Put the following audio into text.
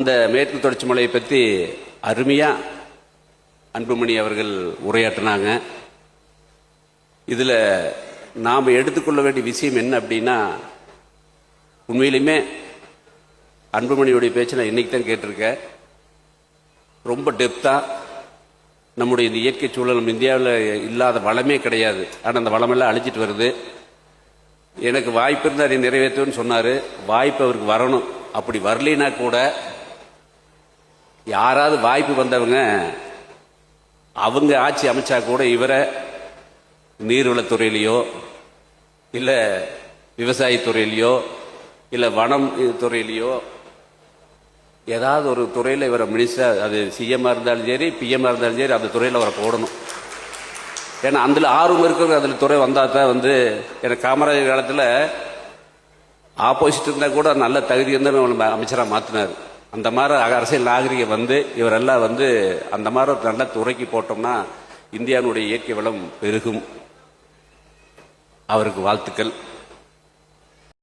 இந்த மேற்கு தொடர்ச்சி மலையை பற்றி அருமையாக அன்புமணி அவர்கள் உரையாற்றினாங்க. இதில் நாம் எடுத்துக்கொள்ள வேண்டிய விஷயம் என்ன அப்படின்னா உண்மையிலுமே அன்புமணியுடைய பேச்சை நான் இன்றைக்கி தான் கேட்டிருக்கேன். ரொம்ப டெப்த்தாக நம்முடைய இந்த இயற்கை சூழல் நம்ம இந்தியாவில் இல்லாத வளமே கிடையாது. ஆனால் அந்த வளமெல்லாம் அழிச்சிட்டு வருது. எனக்கு வாய்ப்பு இருந்தால் அதை நிறைவேற்றுன்னு சொன்னார். வாய்ப்பு அவருக்கு வரணும். அப்படி வரலைன்னா கூட யாராவது வாய்ப்பு வந்தவங்க அவங்க ஆட்சி அமைச்சா கூட இவரை நீர்வளத்துறையிலையோ இல்லை விவசாயத்துறையிலையோ இல்லை வனம் துறையிலையோ ஏதாவது ஒரு துறையில் இவரை மினிஸ்டர் அது சிஎம்மாக இருந்தாலும் சரி பிஎம்மாக இருந்தாலும் சரி அந்த துறையில் அவரை போடணும். ஏன்னா அதில் ஆர்வம் இருக்கிற அதில் துறை வந்தால் தான் வந்து எனக்கு காமராஜர் காலத்தில் ஆப்போசிட் இருந்தால் கூட நல்ல தகுதி இருந்தால் நம்ம அமைச்சராக மாற்றினார் அந்த மாதிரி அரசியல் நாகரிகம் வந்து இவரெல்லாம் வந்து அந்த மாதிரி ஒரு நல்ல துறைக்கு போட்டோம்னா இந்தியாவுடைய இயற்கை வளம் பெருகும். அவருக்கு வாழ்த்துக்கள்.